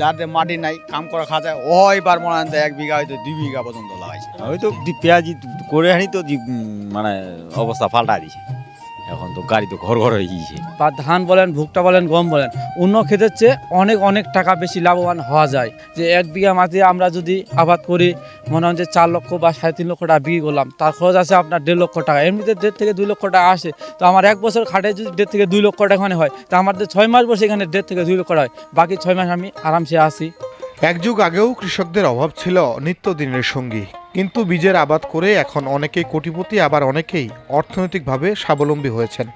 যাদের মাটি নাই, কাম করা খাওয়া যায় ওই বার মনে হয় এক বিঘা হয়তো দুই বিঘা পর্যন্ত লাগাইছে। ওই তো পেঁয়াজি করে আনি তো মানে অবস্থা পাল্টা দিছে। এখন তো গাড়ি তো ঘর ঘর হয়ে গিয়েছে। বা ধান বলেন, ভুট্টা বলেন, গম বলেন, অন্য ক্ষেতের চেয়ে অনেক অনেক টাকা বেশি লাভবান হওয়া যায়। যে এক বিঘা মাটি আমরা যদি আবাদ করি, মনে হয় যে চার লক্ষ বা সাড়ে তিন লক্ষ টাকা বিক্রি করলাম, তার খরচ আছে আপনার দেড় লক্ষ টাকা। এমনিতে দেড় থেকে দুই লক্ষ টাকা আসে। তো আমার এক বছর খাটে যদি দেড় থেকে দুই লক্ষ টাকা এখানে হয়, তা আমাদের ছয় মাস বসে এখানে দেড় থেকে দুই লক্ষ টাকা হয়। বাকি ছয় মাস আমি আরামসে আসি এক যুগ আগেও কৃষকদের অভাব ছিল নিত্যদিনের সঙ্গী। কিন্তু বীজের আবাদ করে এখন অনেকেই কোটিপতি, আবার অনেকেই অর্থনৈতিকভাবে স্বাবলম্বী হয়েছেন।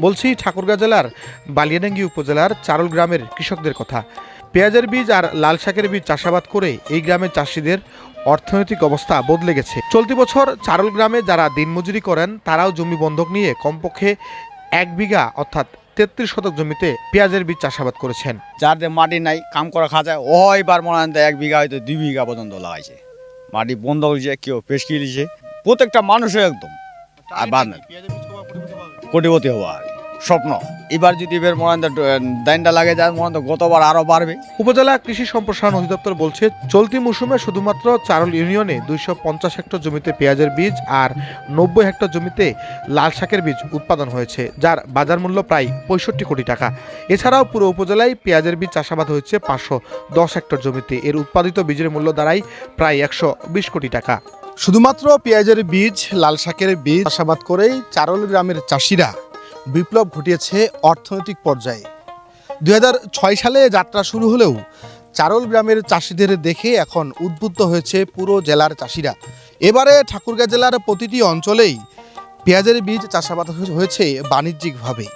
বলছি ঠাকুরগাঁ জেলার বালিয়াডাঙ্গি উপজেলার চারল গ্রামের কৃষকদের কথা। পেঁয়াজের বীজ আর লাল শাকের বীজ চাষাবাদ করে এই গ্রামের চাষিদের অর্থনৈতিক অবস্থা বদলে গেছে। চলতি বছর চারল গ্রামে যারা দিনমজুরি করেন, তারাও জমি বন্ধক নিয়ে কমপক্ষে এক বিঘা, অর্থাৎ তেত্রিশ শতক জমিতে পেঁয়াজের বীজ চাষাবাদ করেছেন। যাদের মাটি নাই কাম করা খাওয়া যায় ওই এবার মনে হয় এক বিঘা হয়তো দুই বিঘা পর্যন্ত লাগাইছে। মাটি বন্ধ করেছে কেউ পেশকি দিয়েছে প্রত্যেকটা মানুষের একদম। আর বাদ নাই। কোটিপতি হওয়া আর। স্বপ্ন। এবার যদি এবার হয় দাইনটা লাগে যায় হয় গতবার আরও বাড়বে। উপজেলা কৃষি সম্প্রসারণ অধিদপ্তর বলছে চলতি মৌসুমে শুধুমাত্র চারল ইউনিয়নে দুইশো পঞ্চাশ হেক্টর জমিতে পেঁয়াজের বীজ আর নব্বই হেক্টর জমিতে লাল শাকের বীজ উৎপাদন হয়েছে যার বাজার মূল্য প্রায় পঁয়ষট্টি কোটি টাকা। এছাড়াও পুরো উপজেলায় পেঁয়াজের বীজ চাষাবাদ হয়েছে পাঁচশো দশ হেক্টর জমিতে। এর উৎপাদিত বীজের মূল্য দাঁড়ায় প্রায় একশো বিশ কোটি টাকা। শুধুমাত্র পেঁয়াজের বীজ লাল শাকের বীজ চাষাবাদ করেই চারল গ্রামের চাষিরা বিপ্লব ঘটিয়েছে অর্থনৈতিক পর্যায়ে। দু হাজার ছয় সালে যাত্রা শুরু হলেও চারল গ্রামের চাষিদের দেখে এখন উদ্বুদ্ধ হয়েছে পুরো জেলার চাষিরা। এবারে ঠাকুরগাঁ জেলার প্রতিটি অঞ্চলেই পেঁয়াজের বীজ চাষাবাদ হয়েছে বাণিজ্যিকভাবে।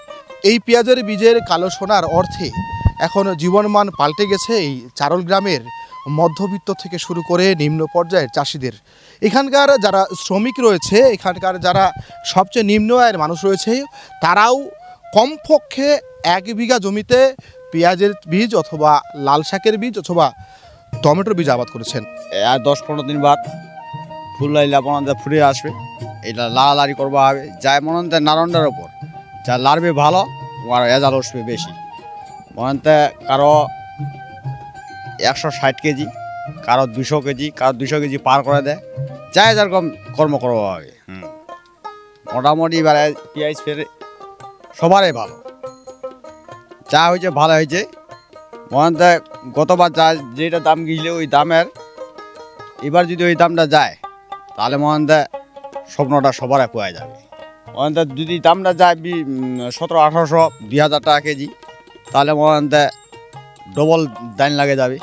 এই পেঁয়াজের বীজের কালো সোনার অর্থে এখন জীবনমান পাল্টে গেছে এই চারল গ্রামের মধ্যবিত্ত থেকে শুরু করে নিম্ন পর্যায়ের চাষিদের। এখানকার যারা শ্রমিক রয়েছে, এখানকার যারা সবচেয়ে নিম্ন আয়ের মানুষ রয়েছে, তারাও কমপক্ষে এক বিঘা জমিতে পেঁয়াজের বীজ অথবা লাল শাকের বীজ অথবা টমেটোর বীজ আবাদ করেছেন। আর দশ পনেরো দিন বাদ ফুল লাইলা ফুটে আসবে। এটা লাড়ালাড়ি করবা হবে। যায় মনে হয় নারায়ণটার ওপর যা লাড়বে ভালো, আর এজাল উঠবে বেশি। মনে কারও একশো ষাট কেজি কারও দুশো কেজি কারও দুশো কেজি পার করে দেয়। যাই যেরকম কর্ম করব হবে হুম। মোটামুটি এবার পেঁয়াজ ফেরে সবারই ভালো। যা হয়েছে ভালো হয়েছে। মনে হয় গতবার যা যেটা দাম গিয়েছিল ওই দামের এবার যদি ওই দামটা যায় তাহলে মনে হয় স্বপ্নটা সবার পাওয়া যাবে। মনে যদি দামটা যায় সতেরো আঠারোশো দুই হাজার টাকা কেজি তাহলে মনে হয় ডবল দাইন লাগে যাবে।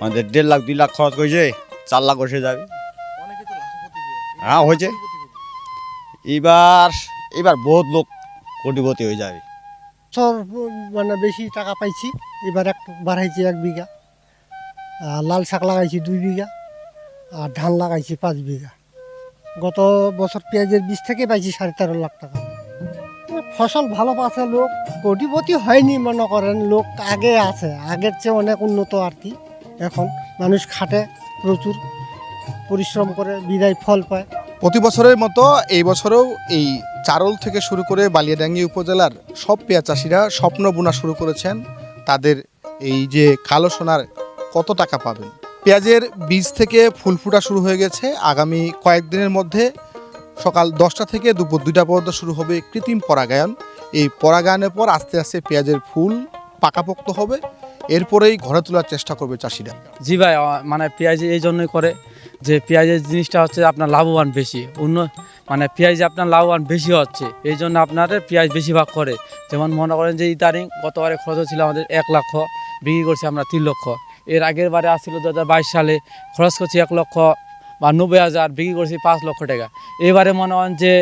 আমাদের দেড় লাখ, দুই লাখ খরচ করেছে, চার লাখ বসে যাবে। হ্যাঁ হয়েছে। এবার এবার বহুত লোক কোটিপতি হয়ে যাবে। বছর মানে বেশি টাকা পাইছি। এবার একটু বাড়াইছি এক বিঘা। লাল শাক লাগাইছি দুই বিঘা। আর ধান লাগাইছি পাঁচ বিঘা। গত বছর পেঁয়াজের বীজ থেকে পাইছি সাড়ে তেরো লাখ টাকা। ফসল ভালো পাচ্ছে লোক, কোটিপতি হয়নি মনে করেন লোক, আগে আছে, আগের চেয়ে অনেক উন্নত আর কি। এখন মানুষ খাটে, প্রচুর পরিশ্রম করে, বিদায় ফল পায়। প্রতি বছরের মতো এই বছরেও এই চারল থেকে শুরু করে বালিয়াডাঙ্গি উপজেলার সব পেঁয়াজ চাষিরা স্বপ্ন বোনা শুরু করেছেন। তাদের এই যে কালো সোনার কত টাকা পাবেন? পেঁয়াজের বীজ থেকে ফুল ফুটা শুরু হয়ে গেছে। আগামী কয়েকদিনের মধ্যে সকাল দশটা থেকে দুপুর দুইটা পর্যন্ত শুরু হবে কৃত্রিম পরাগায়ন। এই পরাগায়নের পর আস্তে আস্তে পেঁয়াজের ফুল পাকাপোক্ত হবে। এরপরেই ঘরে তোলার চেষ্টা করবে চাষিরা। জি ভাই মানে পেঁয়াজ এই জন্যই করে যে পেঁয়াজের জিনিসটা হচ্ছে আপনার লাভবান বেশি। অন্য মানে পেঁয়াজ আপনার লাভবান বেশি হচ্ছে। এই জন্য আপনাদের পেঁয়াজ বেশিরভাগ করে। যেমন মনে করেন যে ইদারিং গতবারে খরচ ছিল আমাদের এক লক্ষ, বিক্রি করছি আমরা তিন লক্ষ। এর আগের বারে আসছিল দু হাজার বাইশ সালে। খরচ করছি এক লক্ষ বা নব্বই হাজার বিক্রি করছি পাঁচ লক্ষ টাকা। এবারে মনে করেন যে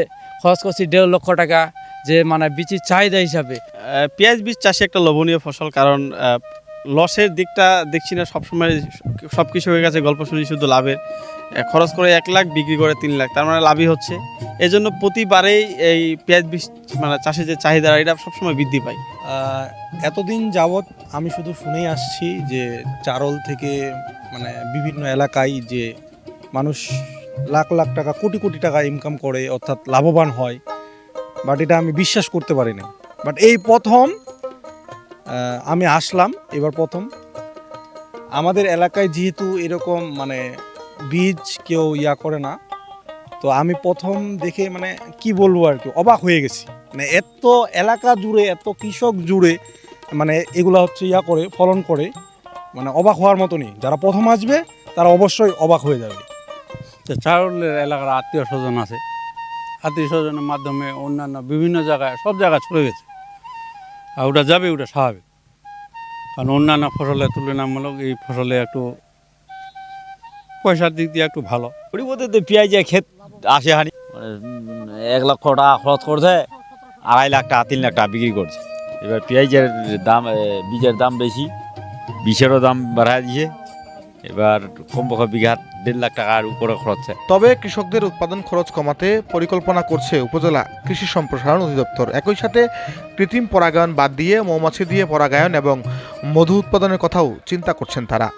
খরচ করছি দেড় লক্ষ টাকা যে মানে বিচির চাহিদা হিসাবে। পেঁয়াজ বীজ চাষে একটা লোভনীয় ফসল কারণ লসের দিকটা দেখছি না সবসময় সব কিছু হয়ে গেছে গল্প শুনি শুধু লাভের। খরচ করে এক লাখ বিক্রি করে তিন লাখ তার মানে লাভই হচ্ছে। এই জন্য প্রতিবারেই এই পেঁয়াজ বীজ মানে চাষের যে চাহিদা এটা সবসময় বৃদ্ধি পায়। এতদিন যাবৎ আমি শুধু শুনেই আসছি যে চারল থেকে মানে বিভিন্ন এলাকায় যে মানুষ লাখ লাখ টাকা, কোটি কোটি টাকা ইনকাম করে, অর্থাৎ লাভবান হয়। বাট এটা আমি বিশ্বাস করতে পারি না। বাট এই প্রথম আমি আসলাম, এবার প্রথম। আমাদের এলাকায় যেহেতু এরকম মানে বীজ কেউ ইয়া করে না, তো আমি প্রথম দেখে মানে কি বলব আর কি, অবাক হয়ে গেছি। মানে এত এলাকা জুড়ে এত কৃষক জুড়ে মানে এগুলো হচ্ছে ইয়া করে, ফলন করে মানে অবাক হওয়ার মতনই। যারা প্রথম আসবে, তারা অবশ্যই অবাক হয়ে যাবে। চারুলের এলাকার আত্মীয় স্বজন আছে। আত্মীয় স্বজনের মাধ্যমে অন্যান্য বিভিন্ন জায়গায়, সব জায়গায় চলে গেছে। আর ওটা যাবে, ওটা স্বাভাবিক। কারণ অন্যান্য ফসলের তুলনামূলক এই ফসলে একটু পয়সার দিক দিয়ে একটু ভালো। পরিবর্তে তো পেঁয়াজের ক্ষেত আসে হানি। মানে এক লক্ষ টাকা খরচ করছে, আড়াই লাখ টাকা, তিন লাখ টাকা বিক্রি করছে। এবার পেঁয়াজের দাম বীজের দাম বেশি বিষেরও দাম বাড়ায় দিয়েছে এবার কমপক্ষে বিঘা দেড় লাখ টাকার উপরে খরচ হয়। তবে কৃষকদের উৎপাদন খরচ কমাতে পরিকল্পনা করছে উপজেলা কৃষি সম্প্রসারণ অধিদপ্তর একই সাথে কৃত্রিম পরাগায়ন বাদ দিয়ে মৌমাছি দিয়ে পরাগায়ন এবং মধু উৎপাদনের কথাও চিন্তা করছেন তারা